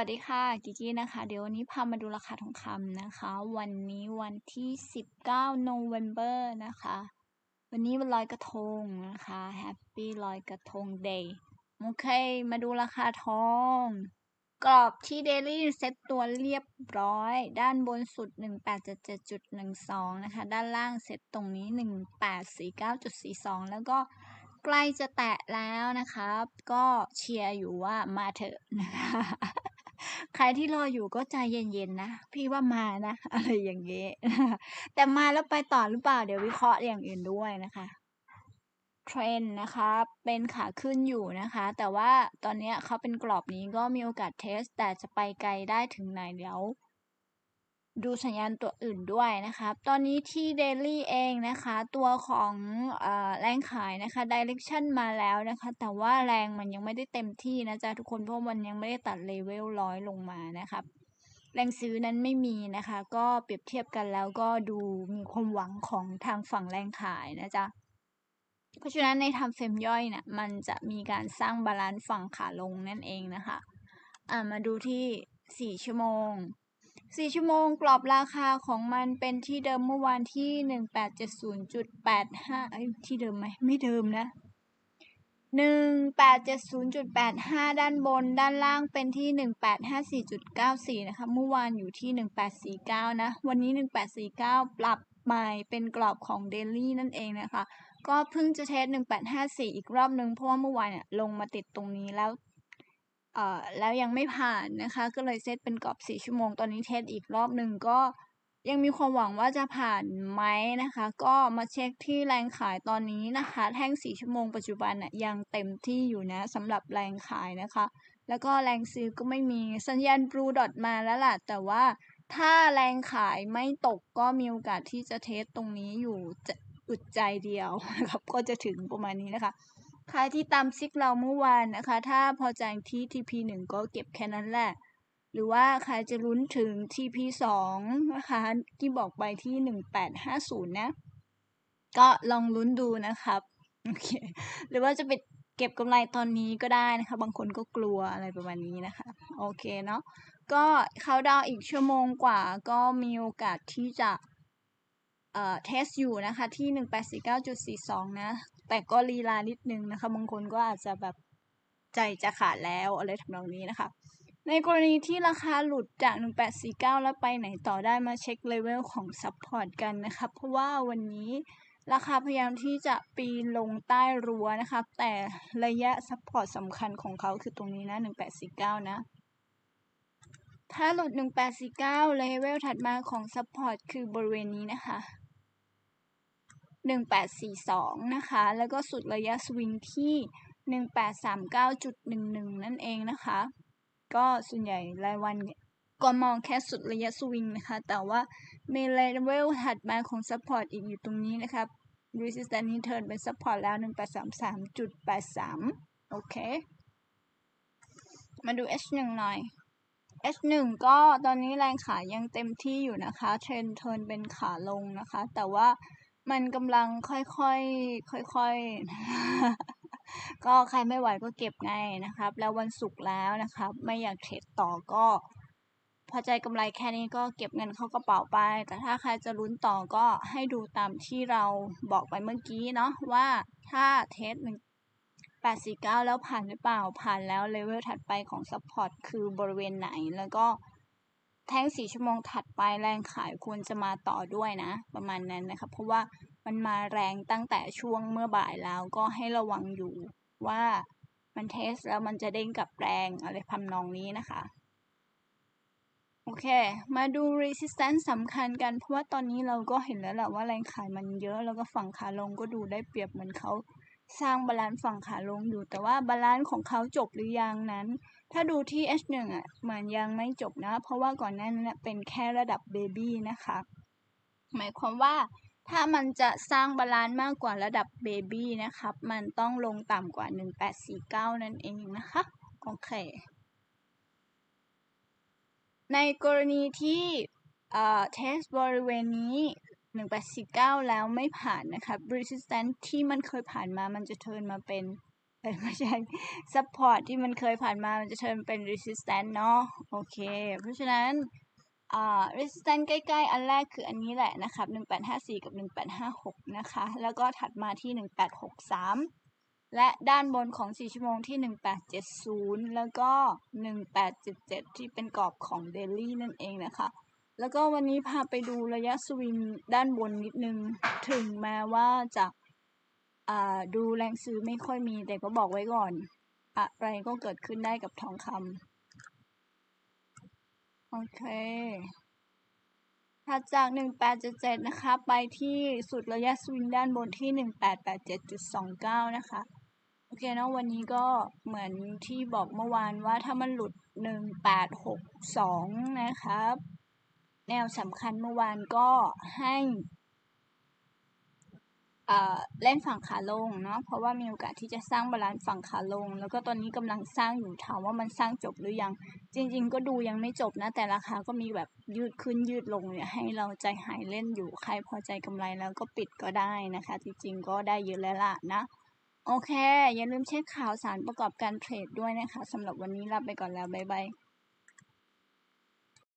วัสดีค่ะกิกกี้นะคะ เดี๋ยววันนี้พามาดูราคาทองคำนะคะ วันนี้วันที่ 19 November นะคะ วันนี้วันลอยกระทงนะคะ Happy ลอยกระทง Day โอเค มาดูราคาทอง กรอบที่ Daily เซ็ตตัวเรียบร้อย ด้านบนสุด 1877.12 นะคะ ด้านล่างเซ็ตตรงนี้ 1849.42 แล้วก็ใกล้จะแตะแล้วนะครับ ก็เชียร์อยู่ว่ามาเถอะนะคะ ใครที่รออยู่ก็ใจเย็นๆนะ พี่ว่ามานะ อะไรอย่างเงี้ยแต่มาแล้วไปต่อหรือเปล่า เดี๋ยววิเคราะห์อย่างอื่นด้วยนะคะเทรนนะคะ เป็นขาขึ้นอยู่นะคะ แต่ว่าตอนนี้เขาเป็นกรอบนี้ก็มีโอกาสเทส แต่จะไปไกลได้ถึงไหนเดี๋ยว ดูสัญญาณตัวอื่นด้วยนะครับ ตอนนี้ที่ Daily เองนะคะ ตัวของอแรงขายนะคะ Direction มาแล้วนะคะ แต่ว่าแรงมันยังไม่ได้เต็มที่นะจ๊ะทุกคน เพราะมันยังไม่ได้ตัดเลเวลร้อยลงมานะครับ แรงซื้อนั้นไม่มีนะคะ ก็เปรียบเทียบกันแล้วก็ดูมีความหวังของทางฝั่งแรงขายนะจ๊ะเพราะฉะนั้นในทำเฟรมย่อยเนะี่ยมันจะมีการสร้างบาลานซ์ฝั่งขาลงนั่นเองนะคะ อ่ามาดูที่ 4 ชั่วโมง 4 ชั่วโมงกรอบราคาของมันเป็นที่เดิมเมื่อวานที่ 1870.85เอ้ยที่เดิมไหมไม่เดิมนะ1870.85 ด้านบน ด้านล่างเป็นที่ 1854.94 นะคะ เมื่อวานอยู่ที่ 1849 นะ วันนี้ 1849 ปรับใหม่เป็นกรอบของเดลี่นั่นเองนะคะ ก็เพิ่งจะเทส 1854 อีกรอบนึง เพราะว่าเมื่อวานเนี่ยลงมาติดตรงนี้แล้ว เอ่อแล้วยังไม่ผ่านนะคะ ก็เลยเซตเป็นกรอบ 4 ชั่วโมง ตอนนี้เทสอีกรอบหนึ่งก็ยังมีความหวังว่าจะผ่านไหมนะคะ ก็มาเช็คที่แรงขายตอนนี้นะคะ แท่ง 4 ชั่วโมงปัจจุบันน่ะยังเต็มที่อยู่นะสำหรับแรงขายนะคะ แล้วก็แรงซื้อก็ไม่มีสัญญาณบลูดอทมาแล้วล่ะ แต่ว่าถ้าแรงขายไม่ตกก็มีโอกาสที่จะเทสตรงนี้อยู่อึดใจเดียวนะครับก็จะถึงประมาณนี้นะคะ ใครที่ตามซิกเราเมื่อวานนะคะ ถ้าพอใจที่ TP1 ก็เก็บแค่นั้นแหละ หรือว่าใครจะลุ้นถึง TP2 นะคะที่บอกไปที่ 1850 นะ ก็ลองลุ้นดูนะครับ โอเค หรือว่าจะไปเก็บกำไรตอนนี้ก็ได้นะคะ บางคนก็กลัวอะไรประมาณนี้นะคะ โอเคเนาะ ก็เขาดาวอีกชั่วโมงกว่า ก็มีโอกาสที่จะเอ่อเทสอยู่นะคะที่ 1849.42 นะ แต่ก็ลีลานิดนึงนะคะบางคนก็อาจจะแบบใจจะขาดแล้วอะไรทำนองนี้นะคะ ในกรณีที่ราคาหลุดจาก 1849 แล้วไปไหนต่อได้มาเช็คเลเวลของซัพพอร์ตกันนะคะเพราะว่าวันนี้ราคาพยายามที่จะปีนลงใต้รั้วนะคะแต่ระยะซัพพอร์ตสำคัญของเขาคือตรงนี้นะ 1849 นะถ้าหลุด 1849 เลเวลถัดมาของซัพพอร์ตคือบริเวณนี้นะคะ 1842 นะคะ แล้วก็สุดระยะสวิงที่ 1839.11 นั่นเองนะคะ ก็ส่วนใหญ่รายวันก็มองแค่สุดระยะสวิงนะคะ แต่ว่ามีเลเวลถัดมาของซัพพอร์ตอีกอยู่ตรงนี้นะครับ resistance นี้เทิร์นเป็นซัพพอร์ตแล้ว 1833.83 โอเค มาดู H1 หน่อย H1 ก็ตอนนี้แรงขายยังเต็มที่อยู่นะคะ เทรนเทิร์นเป็นขาลงนะคะ แต่ว่า มันกำลังค่อยๆค่อยๆ ก็ใครไม่ไหวก็เก็บไงนะครับ แล้ววันศุกร์แล้วนะครับ ไม่อยากเทรดต่อก็ พอใจกำไรแค่นี้ก็เก็บเงินเข้ากระเป๋าไป แต่ถ้าใครจะลุ้นต่อก็ให้ดูตามที่เราบอกไปเมื่อกี้เนาะว่าถ้าเทสหนึ่งแปดสี่เก้าแล้วผ่านหรือเปล่าผ่านแล้วเลเวลถัดไปของซัพพอร์ตคือบริเวณไหนแล้วก็ แท่งสี่ชั่วโมงถัดไปแรงขายควรจะมาต่อด้วยนะ ประมาณนั้นนะคะเพราะว่ามันมาแรงตั้งแต่ช่วงเมื่อบ่ายแล้วก็ให้ระวังอยู่ว่ามันเทสแล้วมันจะเด้งกับแรงอะไรทำนองนี้นะคะ โอเค มาดู resistance สำคัญกัน เพราะว่าตอนนี้เราก็เห็นแล้วแหละว่าแรงขายมันเยอะ แล้วก็ฝั่งขาลงก็ดูได้เปรียบเหมือนเขาสร้างบาลานซ์ฝั่งขาลงอยู่ แต่ว่าบาลานซ์ของเขาจบหรือยังนั้น ถ้าดูที่ H1 อะมือนยังไม่จบนะ เพราะว่าก่อนหน้านั้นเป็นแค่ระดับเบบี้นะคะ หมายความว่าถ้ามันจะสร้างบาลานซ์มากกว่าระดับเบบี้นะครับ มันต้องลงต่ำกว่า 1849 นั่นเองนะคะ โอเค ในกรณีที่เอ่อเทสบริเวณนี้ 1849 แล้วไม่ผ่านนะคะ resistance ที่มันเคยผ่านมามันจะเทิร์นมาเป็น ไม่ใช่ support ที่มันเคยผ่านมามันจะเทิร์นเป็น resistance เนาะโอเค เพราะฉะนั้นอ่า resistance ใกล้ๆ อันแรกคืออันนี้แหละนะครับ1854 กับ 1856 นะคะ แล้วก็ถัดมาที่ 1863 และด้านบนของ 4 ชั่วโมงที่ 1870 แล้วก็ 1877 ที่เป็นกรอบของ daily นั่นเองนะคะแล้วก็วันนี้พาไปดูระยะสวิงด้านบนนิดนึง ถึงแม้ว่าจะ อ่าดูแรงซื้อไม่ค่อยมีแต่ก็บอกไว้ก่อน อะไรก็เกิดขึ้นได้กับทองคำโอเคถัดจาก 1877 นะคะ ไปที่สุดระยะสวิงด้านบนที่ 1887.29 นะคะ โอเคเนาะวันนี้ก็เหมือนที่บอกเมื่อวานว่าถ้ามันหลุด 1862 นะครับ แนวสำคัญเมื่อวานก็ให้ เล่นฝั่งขาลงเนาะเพราะว่ามีโอกาสที่จะสร้างบาลานซ์ฝั่งขาลง แล้วก็ตอนนี้กำลังสร้างอยู่ถามว่ามันสร้างจบหรือยัง จริง ๆ ก็ดูยังไม่จบนะ แต่ราคาก็มีแบบยืดขึ้นยืดลงเนี่ยให้เราใจหายเล่นอยู่ใครพอใจกำไรแล้วก็ปิดก็ได้นะคะ จริงๆก็ได้เยอะแล้วล่ะนะ โอเค อย่าลืมเช็คข่าวสารประกอบการเทรดด้วยนะคะสำหรับวันนี้ลาไปก่อนแล้วบ๊ายบาย